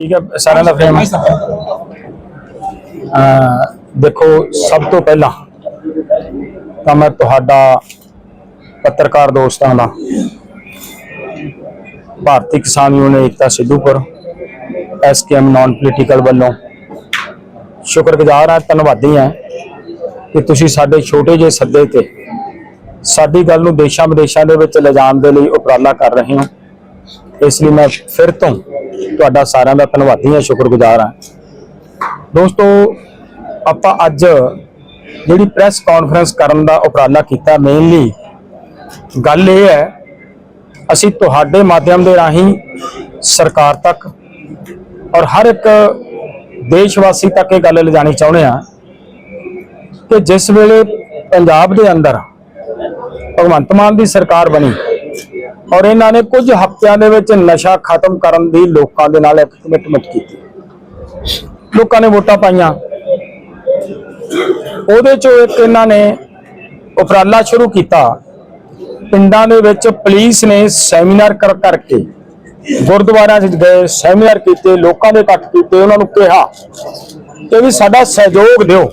ਠੀਕ ਹੈ ਸਾਰਿਆਂ ਦਾ ਫਰੇਮ ਦੇਖੋ ਸਭ ਤੋਂ ਪਹਿਲਾਂ ਤਾਂ ਮੈਂ ਤੁਹਾਡਾ ਪੱਤਰਕਾਰ ਦੋਸਤਾਂ ਦਾ Bharti Kisan union Ekta Sidhupur SKM non political ਵੱਲੋਂ ਸ਼ੁਕਰਗੁਜ਼ਾਰ ਹਾਂ ਧੰਨਵਾਦੀ ਹਾਂ ਕਿ ਤੁਸੀਂ ਸਾਡੇ ਛੋਟੇ ਜਿਹੇ ਸੱਦੇ ਤੇ ਸਾਡੀ ਗੱਲ ਨੂੰ ਦੇਸ਼ਾਂ ਵਿਦੇਸ਼ਾਂ ਦੇ ਵਿੱਚ ਲਿਜਾਣ ਦੇ ਲਈ ਉਪਰਾਲਾ ਕਰ ਰਹੇ ਹੋ। ਇਸ ਲਈ ਮੈਂ ਫਿਰ ਤੋਂ ਤੁਹਾਡਾ ਸਾਰਿਆਂ ਦਾ ਧੰਨਵਾਦੀ ਹਾਂ, ਸ਼ੁਕਰਗੁਜ਼ਾਰ ਹਾਂ। ਦੋਸਤੋ, ਆਪਾਂ ਅੱਜ ਜਿਹੜੀ ਪ੍ਰੈਸ ਕਾਨਫਰੰਸ ਕਰਨ ਦਾ ਉਪਰਾਲਾ ਕੀਤਾ ਮੇਨਲੀ ਗੱਲ ਇਹ ਹੈ, ਅਸੀਂ ਤੁਹਾਡੇ ਮਾਧਿਅਮ ਦੇ ਰਾਹੀਂ ਸਰਕਾਰ ਤੱਕ ਔਰ ਹਰ ਇੱਕ ਦੇਸ਼ਵਾਸੀ ਤੱਕ ਇਹ ਗੱਲ ਲਿਜਾਣੀ ਚਾਹੁੰਦੇ ਆ ਕਿ ਜਿਸ ਵੇਲੇ ਪੰਜਾਬ ਦੇ ਅੰਦਰ ਭਗਵੰਤ ਮਾਨ ਦੀ ਸਰਕਾਰ ਬਣੀ ਔਰ ਇਹਨਾਂ ਨੇ ਕੁਝ ਹਫ਼ਤਿਆਂ ਦੇ ਵਿੱਚ ਨਸ਼ਾ ਖਤਮ ਕਰਨ ਦੀ ਲੋਕਾਂ ਦੇ ਨਾਲ ਇੱਕ ਕਮਿਟਮੈਂਟ ਕੀਤੀ। ਲੋਕਾਂ ਨੇ ਵੋਟਾਂ ਪਾਈਆਂ। ਉਹਦੇ ਚੋਂ ਇੱਕ ਇਹਨਾਂ ਨੇ ਉਪਰਾਲਾ ਸ਼ੁਰੂ ਕੀਤਾ। ਪਿੰਡਾਂ ਦੇ ਵਿੱਚ ਪੁਲਿਸ ਨੇ ਸੈਮੀਨਾਰ ਕਰ, ਕਰਕੇ ਗੁਰਦੁਆਰਿਆਂ 'ਚ ਗਏ, ਸੈਮੀਨਾਰ ਕੀਤੇ, ਲੋਕਾਂ ਦੇ ਇਕੱਠ ਕੀਤੇ, ਉਹਨਾਂ ਨੂੰ ਕਿਹਾ ਕਿ ਵੀ ਸਾਡਾ ਸਹਿਯੋਗ ਦਿਓ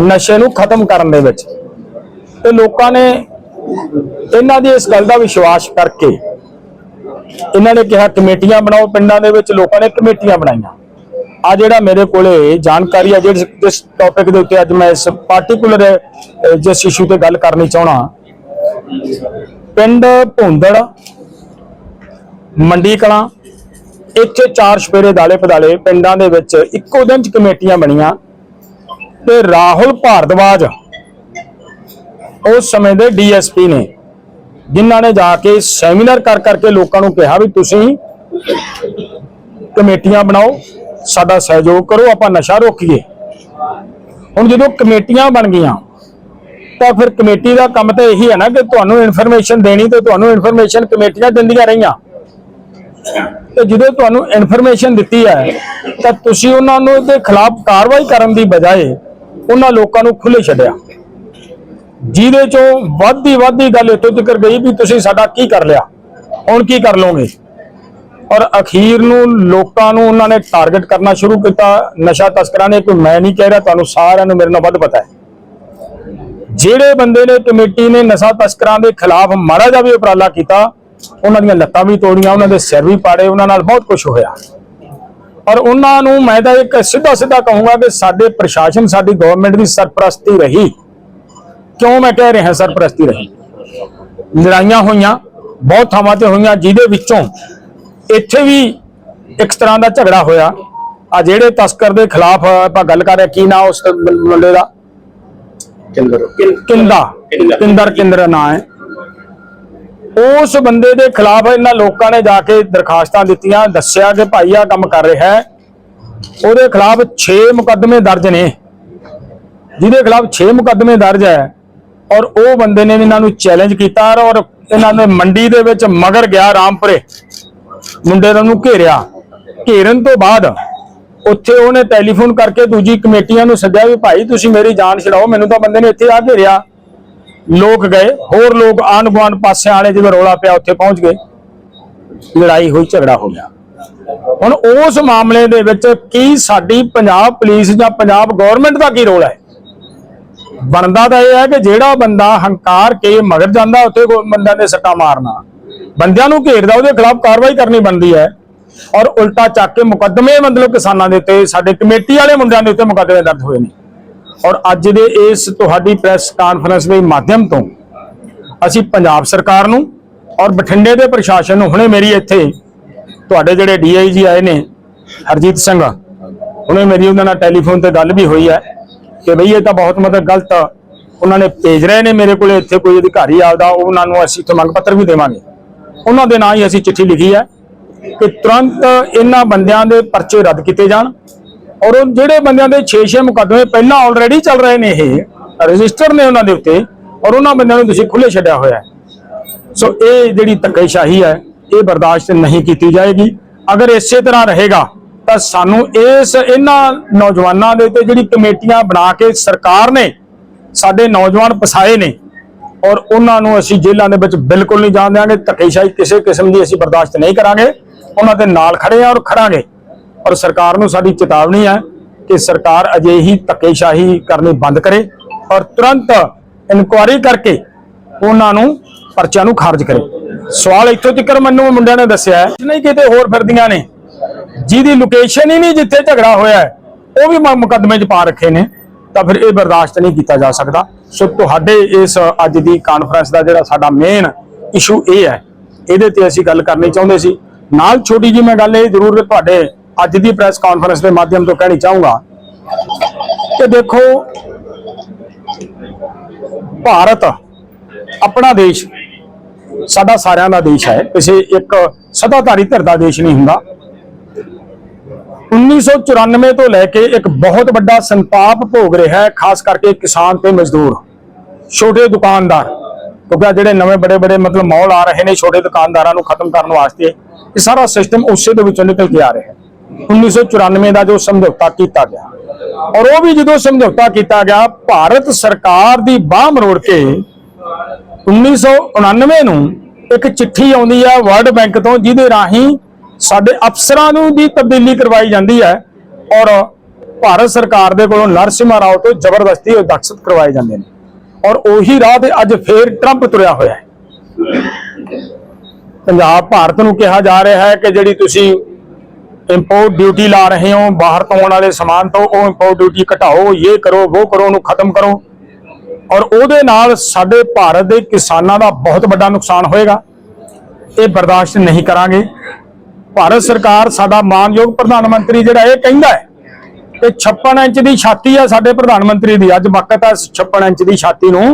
ਨਸ਼ੇ ਨੂੰ ਖਤਮ ਕਰਨ ਦੇ ਵਿੱਚ। ਤੇ ਲੋਕਾਂ ਨੇ ਇਹਨਾਂ ਦੀ ਇਸ ਗੱਲ ਦਾ ਵਿਸ਼ਵਾਸ ਕਰਕੇ ਇਹਨਾਂ ਨੇ ਕਿਹਾ, ਕਮੇਟੀਆਂ ਬਣਾਓ, ਪਿੰਡਾਂ ਦੇ ਵਿੱਚ ਲੋਕਾਂ ਨੇ ਕਮੇਟੀਆਂ ਬਣਾਈਆਂ। ਆ ਜਿਹੜਾ ਮੇਰੇ ਕੋਲੇ ਜਾਣਕਾਰੀ ਹੈ ਜਿਸ ਜਿਸ ਟੌਪਿਕ ਦੇ ਉੱਤੇ ਅੱਜ ਮੈਂ ਇਸ ਪਾਰਟਿਕੂਲਰ ਜਿਸ ਇਸ਼ੂ ਤੇ ਗੱਲ ਕਰਨੀ ਚਾਹਣਾ ਪਿੰਡ ਭੁੰਦੜ, ਮੰਡੀ ਕਲਾਂ, ਇੱਥੇ ਚਾਰ ਛਪੇਰੇ ਦਾਲੇ ਪਦਾਲੇ ਪਿੰਡਾਂ ਦੇ ਵਿੱਚ ਇੱਕੋ ਦਿਨ ਚ ਕਮੇਟੀਆਂ ਬਣੀਆਂ ਤੇ ਰਾਹੁਲ ਭਾਰਦਵਾਜ ਉਸ ਸਮੇਂ ਦੇ ਡੀਐਸਪੀ ਨੇ, ਜਿਨ੍ਹਾਂ ਨੇ ਜਾ ਕੇ ਸੈਮੀਨਾਰ ਕਰ ਕਰਕੇ ਲੋਕਾਂ ਨੂੰ ਕਿਹਾ ਵੀ ਤੁਸੀਂ ਕਮੇਟੀਆਂ ਬਣਾਓ, ਸਾਡਾ ਸਹਿਯੋਗ ਕਰੋ, ਆਪਾਂ ਨਸ਼ਾ ਰੋਕੀਏ। ਹੁਣ ਜਦੋਂ ਕਮੇਟੀਆਂ ਬਣ ਗਈਆਂ, ਤਾਂ ਫਿਰ ਕਮੇਟੀ ਦਾ ਕੰਮ ਤਾਂ ਇਹੀ ਹੈ ਨਾ ਕਿ ਤੁਹਾਨੂੰ ਇਨਫੋਰਮੇਸ਼ਨ ਦੇਣੀ ਤੇ ਤੁਹਾਨੂੰ ਇਨਫੋਰਮੇਸ਼ਨ ਕਮੇਟੀਆਂ ਦਿੰਦੀਆਂ ਰਹੀਆਂ। ਤੇ ਜਦੋਂ ਤੁਹਾਨੂੰ ਇਨਫੋਰਮੇਸ਼ਨ ਦਿੱਤੀ ਹੈ, ਤਾਂ ਤੁਸੀਂ ਉਹਨਾਂ ਨੂੰ ਦੇ ਖਿਲਾਫ ਕਾਰਵਾਈ ਕਰਨ ਦੀ ਬਜਾਏ ਉਹਨਾਂ ਲੋਕਾਂ ਨੂੰ ਖੁੱਲੇ ਛੱਡਿਆ। ਜਿਹਦੇ ਚੋਂ ਵੱਧਦੀ ਵੱਧਦੀ ਗੱਲ ਇੱਥੋਂ ਤੱਕ ਗਈ ਵੀ ਤੁਸੀਂ ਸਾਡਾ ਕੀ ਕਰ ਲਿਆ? ਹੁਣ ਕੀ ਕਰ ਲਓਗੇ? ਔਰ ਅਖੀਰ ਨੂੰ ਲੋਕਾਂ ਨੂੰ ਉਹਨਾਂ ਨੇ ਟਾਰਗੇਟ ਕਰਨਾ ਸ਼ੁਰੂ ਕੀਤਾ, ਨਸ਼ਾ ਤਸਕਰਾਂ ਨੇ, ਕੋਈ ਮੈਂ ਨਹੀਂ ਕਹਿ ਰਿਹਾ, ਤੁਹਾਨੂੰ ਸਾਰਿਆਂ ਨੂੰ ਮੇਰੇ ਨਾਲ ਵੱਧ ਪਤਾ ਹੈ। ਜਿਹੜੇ ਬੰਦੇ ਨੇ, ਕਮੇਟੀ ਨੇ ਨਸ਼ਾ ਤਸਕਰਾਂ ਦੇ ਖਿਲਾਫ ਮਾੜਾ ਜਿਹਾ ਵੀ ਉਪਰਾਲਾ ਕੀਤਾ, ਉਹਨਾਂ ਦੀਆਂ ਲੱਤਾਂ ਵੀ ਤੋੜੀਆਂ, ਉਹਨਾਂ ਦੇ ਸਿਰ ਵੀ ਪਾੜੇ, ਉਹਨਾਂ ਨਾਲ ਬਹੁਤ ਕੁਝ ਹੋਇਆ। ਔਰ ਉਹਨਾਂ ਨੂੰ ਮੈਂ ਤਾਂ ਇੱਕ ਸਿੱਧਾ ਸਿੱਧਾ ਕਹੂੰਗਾ ਕਿ ਸਾਡੇ ਪ੍ਰਸ਼ਾਸਨ, ਸਾਡੀ ਗਵਰਨਮੈਂਟ ਦੀ ਸਰਪ੍ਰਸਤੀ ਰਹੀ। ਕਿਉਂ ਮੈਂ ਕਹਿ ਰਿਹਾ ਸਰਪ੍ਰਸਤੀ ਰਹੀ। ਲੜਾਈਆਂ ਹੋਈਆਂ ਬਹੁਤ ਥਾਵਾਂ ਤੇ ਹੋਈਆਂ ਜਿਹਦੇ ਵਿੱਚੋਂ ਇੱਥੇ ਵੀ ਇੱਕ ਤਰ੍ਹਾਂ ਦਾ ਝਗੜਾ ਹੋਇਆ। ਆ ਜਿਹੜੇ ਤਸਕਰ ਦੇ ਖਿਲਾਫ ਆਪਾਂ ਗੱਲ ਕਰ ਰਹੇ ਕੀ ਨਾਂ ਉਸ ਮੁੰਡੇ ਦਾ? ਚੰਦਰ ਕਿੰਦਾ? ਕਿੰਦਰ। ਕਿੰਦਰ ਨਾਂ ਹੈ। ਉਸ ਬੰਦੇ ਦੇ ਖਿਲਾਫ ਇਹਨਾਂ ਲੋਕਾਂ ਨੇ ਜਾ ਕੇ ਦਰਖਾਸਤਾਂ ਦਿੱਤੀਆਂ ਦੱਸਿਆ ਕਿ ਭਾਈ ਆ ਕੰਮ ਕਰ ਰਿਹਾ ਹੈ। ਉਹਦੇ ਖਿਲਾਫ 6 ਮੁਕੱਦਮੇ ਦਰਜ ਨੇ। ਜਿਹਦੇ ਖਿਲਾਫ 6 ਮੁਕੱਦਮੇ ਦਰਜ ਹੈ। ਔਰ ਉਹ ਬੰਦੇ ਨੇ ਇਹਨਾਂ ਨੂੰ ਚੈਲੰਜ ਕੀਤਾ ਔਰ ਇਹਨਾਂ ਨੇ ਮੰਡੀ ਦੇ ਵਿੱਚ ਮਗਰ ਗਿਆ ਰਾਮਪੁਰੇ। ਮੁੰਡੇ ਨੂੰ ਘੇਰਿਆ। ਘੇਰਨ ਤੋਂ ਬਾਅਦ ਉੱਥੇ ਉਹਨੇ ਟੈਲੀਫੋਨ ਕਰਕੇ ਦੂਜੀ ਕਮੇਟੀਆਂ ਨੂੰ ਸੱਦਿਆ ਵੀ ਭਾਈ ਤੁਸੀਂ ਮੇਰੀ ਜਾਨ ਛਡਾਓ, ਮੈਨੂੰ ਤਾਂ ਬੰਦੇ ਨੇ ਇੱਥੇ ਆ ਘੇਰਿਆ। ਲੋਕ ਗਏ, ਹੋਰ ਲੋਕ ਆਂਢ ਗੁਆਂਢ ਪਾਸੇ ਵਾਲੇ ਜਿਵੇਂ ਰੋਲਾ ਪਿਆ ਉੱਥੇ ਪਹੁੰਚ ਗਏ। ਲੜਾਈ ਹੋਈ, ਝਗੜਾ ਹੋ ਗਿਆ। ਹੁਣ ਉਸ ਮਾਮਲੇ ਦੇ ਵਿੱਚ ਕੀ ਸਾਡੀ ਪੰਜਾਬ ਪੁਲਿਸ ਜਾਂ ਪੰਜਾਬ ਗਵਰਨਮੈਂਟ ਦਾ ਕੀ ਰੋਲ ਹੈ? ਬਣਦਾ ਤਾਂ ਇਹ ਹੈ ਕਿ ਜਿਹੜਾ ਬੰਦਾ ਹੰਕਾਰ ਕੇ ਮਗਰ ਜਾਂਦਾ, ਉੱਥੇ ਕੋਈ ਬੰਦਿਆਂ ਦੇ ਸੱਟਾ ਮਾਰਨਾ। ਬੰਦਿਆਂ ਨੂੰ ਘੇਰਦਾ ਉਹਦੇ ਖਿਲਾਫ ਕਾਰਵਾਈ ਕਰਨੀ ਬਣਦੀ ਹੈ। ਔਰ ਉਲਟਾ ਚੱਕ ਕੇ ਮੁਕੱਦਮੇ ਮਤਲਬ ਕਿਸਾਨਾਂ ਦੇ ਉੱਤੇ, ਸਾਡੇ ਕਮੇਟੀ ਵਾਲੇ ਮੁੰਡਿਆਂ ਦੇ ਉੱਤੇ ਮੁਕੱਦਮੇ ਦਰਜ ਹੋਏ ਨੇ। ਔਰ ਅੱਜ ਦੇ ਇਸ ਤੁਹਾਡੀ ਪ੍ਰੈਸ ਕਾਨਫਰੰਸ ਦੇ ਮਾਧਿਅਮ ਤੋਂ ਅਸੀਂ ਪੰਜਾਬ ਸਰਕਾਰ ਨੂੰ ਔਰ ਬਠਿੰਡੇ ਦੇ ਪ੍ਰਸ਼ਾਸਨ ਨੂੰ, ਹੁਣੇ ਮੇਰੀ ਇੱਥੇ ਤੁਹਾਡੇ ਜਿਹੜੇ ਡੀਆਈਜੀ ਆਏ ਨੇ, ਹਰਜੀਤ ਸਿੰਘ, ਹੁਣੇ ਮੇਰੀ ਉਹਨਾਂ ਨਾਲ ਟੈਲੀਫੋਨ ਤੇ ਗੱਲ ਵੀ ਹੋਈ ਹੈ। ਕਿ ਬਈ ਇਹ ਤਾਂ ਬਹੁਤ ਮਤਲਬ ਗਲਤ ਉਹਨਾਂ ਨੇ ਭੇਜ ਰਹੇ ਨੇ ਮੇਰੇ ਕੋਲੇ, ਇੱਥੇ ਕੋਈ ਅਧਿਕਾਰੀ ਆਪਦਾ, ਉਹਨਾਂ ਨੂੰ ਅਸੀਂ ਇੱਥੇ ਮੰਗ ਪੱਤਰ ਵੀ ਦੇਵਾਂਗੇ। ਉਹਨਾਂ ਦੇ ਨਾਂ ਹੀ ਅਸੀਂ ਚਿੱਠੀ ਲਿਖੀ ਹੈ ਕਿ ਤੁਰੰਤ ਇਹਨਾਂ ਬੰਦਿਆਂ ਦੇ ਪਰਚੇ ਰੱਦ ਕੀਤੇ ਜਾਣ। ਔਰ ਉਹ ਜਿਹੜੇ ਬੰਦਿਆਂ ਦੇ 6-6 ਮੁਕੱਦਮੇ ਪਹਿਲਾਂ ਆਲਰੇਡੀ ਚੱਲ ਰਹੇ ਨੇ ਇਹ, ਰਜਿਸਟਰ ਨੇ ਉਹਨਾਂ ਦੇ ਉੱਤੇ, ਔਰ ਉਹਨਾਂ ਬੰਦਿਆਂ ਨੂੰ ਤੁਸੀਂ ਖੁੱਲੇ ਛੱਡਿਆ ਹੋਇਆ ਸੋ ਇਹ ਜਿਹੜੀ ਧੱਕੇਸ਼ਾਹੀ ਹੈ, ਇਹ ਬਰਦਾਸ਼ਤ ਨਹੀਂ ਕੀਤੀ ਜਾਏਗੀ। ਅਗਰ ਇਸੇ ਤਰ੍ਹਾਂ ਰਹੇਗਾ ਤਾਂ ਸਾਨੂੰ ਇਸ ਇਹਨਾਂ ਨੌਜਵਾਨਾਂ ਦੇ ਤੇ ਜਿਹੜੀ ਕਮੇਟੀਆਂ ਬਣਾ ਕੇ ਸਰਕਾਰ ਨੇ ਸਾਡੇ ਨੌਜਵਾਨ ਪਸਾਏ ਨੇ ਔਰ ਉਹਨਾਂ ਨੂੰ ਅਸੀਂ ਜੇਲ੍ਹਾਂ ਦੇ ਵਿੱਚ ਬਿਲਕੁਲ ਨਹੀਂ ਜਾਣ ਦਿਆਂਗੇ, ਧੱਕੇਸ਼ਾਹੀ ਕਿਸੇ ਕਿਸਮ ਦੀ ਅਸੀਂ ਬਰਦਾਸ਼ਤ ਨਹੀਂ ਕਰਾਂਗੇ, ਉਹਨਾਂ ਦੇ ਨਾਲ ਖੜੇ ਆ ਔਰ ਖੜਾਂਗੇ ਔਰ ਸਰਕਾਰ ਨੂੰ ਸਾਡੀ ਚੇਤਾਵਨੀ ਹੈ ਕਿ ਸਰਕਾਰ ਅਜਿਹੀ ਧੱਕੇਸ਼ਾਹੀ ਕਰਨੀ ਬੰਦ ਕਰੇ ਔਰ ਤੁਰੰਤ ਇਨਕੁਆਇਰੀ ਕਰਕੇ ਉਹਨਾਂ ਨੂੰ ਪਰਚਿਆਂ ਨੂੰ ਖਾਰਜ ਕਰੇ। ਸਵਾਲ ਇੱਥੋਂ ਤੱਕ ਮੈਨੂੰ ਮੁੰਡਿਆਂ ਨੇ ਦੱਸਿਆ ਨਹੀਂ ਕਿਤੇ ਹੋਰ ਫਿਰਦੀਆਂ ਨੇ। ਜਿਹਦੀ ਲੋਕੇਸ਼ਨ ਹੀ ਨਹੀਂ ਜਿੱਥੇ ਝਗੜਾ ਹੋਇਆ ਉਹ ਵੀ ਮੁਕੱਦਮੇ 'ਚ ਪਾ ਰੱਖੇ ਨੇ, ਤਾਂ ਫਿਰ ਇਹ ਬਰਦਾਸ਼ਤ ਨਹੀਂ ਕੀਤਾ ਜਾ ਸਕਦਾ। ਸੋ ਤੁਹਾਡੇ ਇਸ ਅੱਜ ਦੀ ਕਾਨਫਰੰਸ ਦਾ ਜਿਹੜਾ ਸਾਡਾ ਮੇਨ ਇਸ਼ੂ ਇਹ ਹੈ, ਇਹਦੇ ਤੇ ਅਸੀਂ ਗੱਲ ਕਰਨੀ ਚਾਹੁੰਦੇ ਸੀ। ਨਾਲ ਛੋਟੀ ਜੀ ਮੈਂ ਗੱਲ ਇਹ ਜ਼ਰੂਰ ਤੁਹਾਡੇ ਅੱਜ ਦੀ ਪ੍ਰੈਸ ਕਾਨਫਰੰਸ ਦੇ ਮਾਧਿਅਮ ਤੋਂ ਕਹਿਣੀ ਚਾਹੂੰਗਾ ਕਿ ਦੇਖੋ, ਭਾਰਤ ਆਪਣਾ ਦੇਸ਼ ਸਾਡਾ ਸਾਰਿਆਂ ਦਾ ਦੇਸ਼ ਹੈ। ਕਿਸੇ ਇੱਕ ਸਦਾਧਾਰੀ ਧਿਰ ਦਾ ਦੇਸ਼ ਨਹੀਂ ਹੁੰਦਾ। 1994 ਤੋਂ ਲੈ ਕੇ ਇੱਕ ਬਹੁਤ ਵੱਡਾ ਸੰਤਾਪ ਭੋਗ ਰਿਹਾ ਹੈ, ਖਾਸ ਕਰਕੇ ਕਿਸਾਨ ਤੇ ਮਜ਼ਦੂਰ। ਛੋਟੇ ਦੁਕਾਨਦਾਰ, ਕਿਉਂਕਿ ਆਹ ਜਿਹੜੇ ਨਵੇਂ ਬੜੇ ਬੜੇ ਮਤਲਬ ਮੌਲ ਆ ਰਹੇ ਨੇ, ਛੋਟੇ ਦੁਕਾਨਦਾਰਾਂ ਨੂੰ ਖਤਮ ਕਰਨ ਵਾਸਤੇ, ਇਹ ਸਾਰਾ ਸਿਸਟਮ ਉਸੇ ਦੇ ਵਿੱਚੋਂ ਨਿਕਲ ਕੇ ਆ ਰਿਹਾ ਹੈ। 1994 ਦਾ ਜੋ ਸਮਝੌਤਾ ਕੀਤਾ ਗਿਆ, ਔਰ ਉਹ ਵੀ ਜਦੋਂ ਸਮਝੌਤਾ ਕੀਤਾ ਗਿਆ, ਭਾਰਤ ਸਰਕਾਰ ਦੀ ਬਾਹ ਮਰੋੜ ਕੇ 1999 ਨੂੰ ਇੱਕ ਚਿੱਠੀ ਆਉਂਦੀ ਹੈ ਵਰਲਡ ਬੈਂਕ ਤੋਂ, ਜਿਹਦੇ ਰਾਹੀਂ ਸਾਡੇ ਅਫਸਰਾਂ ਨੂੰ ਵੀ ਤਬਦੀਲੀ ਕਰਵਾਈ ਜਾਂਦੀ ਹੈ ਔਰ ਭਾਰਤ ਸਰਕਾਰ ਦੇ ਕੋਲੋਂ ਨਰਸਿਮਾ ਰਾਓ ਤੋਂ ਜ਼ਬਰਦਸਤੀ ਉਹ ਦਖਸ਼ਤ ਕਰਵਾਏ ਜਾਂਦੇ ਨੇ। ਔਰ ਉਹੀ ਰਾਹ ਤੇ ਅੱਜ ਫੇਰ ਟਰੰਪ ਤੁਰਿਆ ਹੋਇਆ ਹੈ। ਪੰਜਾਬ ਭਾਰਤ ਨੂੰ ਕਿਹਾ ਜਾ ਰਿਹਾ ਹੈ ਕਿ ਜਿਹੜੀ ਤੁਸੀਂ ਇੰਪੋਰਟ ਡਿਊਟੀ ਲਾ ਰਹੇ ਹੋ, ਬਾਹਰ ਤੋਂ ਆਉਣ ਵਾਲੇ ਸਮਾਨ ਤੋਂ ਉਹ ਇੰਪੋਰਟ ਡਿਊਟੀ ਘਟਾਓ, ਇਹ ਕਰੋ, ਉਹ ਕਰੋ, ਉਹਨੂੰ ਖਤਮ ਕਰੋ। ਔਰ ਉਹਦੇ ਨਾਲ ਸਾਡੇ ਭਾਰਤ ਦੇ ਕਿਸਾਨਾਂ ਦਾ ਬਹੁਤ ਵੱਡਾ ਨੁਕਸਾਨ ਹੋਏਗਾ। ਇਹ ਬਰਦਾਸ਼ਤ ਨਹੀਂ ਕਰਾਂਗੇ। ਭਾਰਤ ਸਰਕਾਰ ਸਾਡਾ ਮਾਨਯੋਗ ਪ੍ਰਧਾਨ ਮੰਤਰੀ ਜਿਹੜਾ ਇਹ ਕਹਿੰਦਾ ਹੈ ਕਿ 56 ਇੰਚ ਦੀ ਛਾਤੀ ਆ ਸਾਡੇ ਪ੍ਰਧਾਨ ਮੰਤਰੀ ਦੀ। ਅੱਜ ਵਕਤ ਆ 56 ਇੰਚ ਦੀ ਛਾਤੀ ਨੂੰ